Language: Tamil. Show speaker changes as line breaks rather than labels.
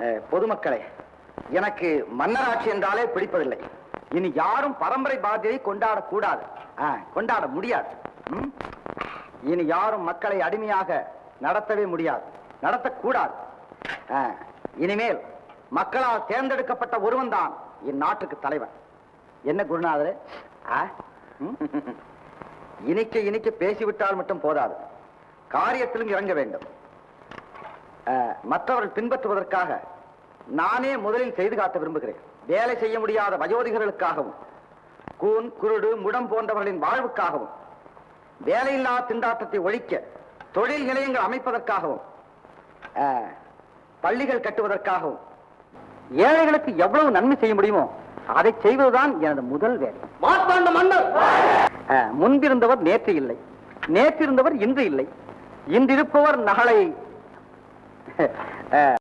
பொதுமக்களே எனக்கு மன்னராட்சி என்றாலே பிடிப்பதில்லை. இனி யாரும் பரம்பரை பாத்தியை கொண்டாடக்கூடாது. ஆ, கொண்டாட முடியாது. ம்? இனி யாரும் மக்களை அடிமையாக நடத்தவே முடியாது. நடத்தக்கூடாது. ஆ, இனிமேல் மக்களால் தேர்ந்தெடுக்கப்பட்ட ஒருவன் தான் இந்நாட்டுக்கு தலைவன். என்ன குருநாதரே? ஆ? இனிக்க இனிக்க பேசிவிட்டால் மட்டும் போதாது. காரியத்திலும் இறங்க வேண்டும். மற்றவர்கள் பின்பற்றுவதற்காக நானே முதலில் செய்து காட்ட விரும்புகிறேன். வேலை செய்ய முடியாத வயோதிகர்களுக்காகவும் கூன் குருடு முடம் போன்றவர்களின் வாழ்வுக்காகவும் வேலையில்லா திண்டாட்டத்தை ஒழிக்க தொழில் நிலையங்கள் அமைப்பதற்காகவும் பள்ளிகள் கட்டுவதற்காகவும் ஏழைகளுக்கு எவ்வளவு நன்மை செய்ய முடியுமோ அதை செய்வதுதான் எனது முதல் வேலை. முன்பிருந்தவர் நேற்று இல்லை. நேற்றிருந்தவர் இன்று இல்லை. இன்றிருப்பவர் நாளை uh.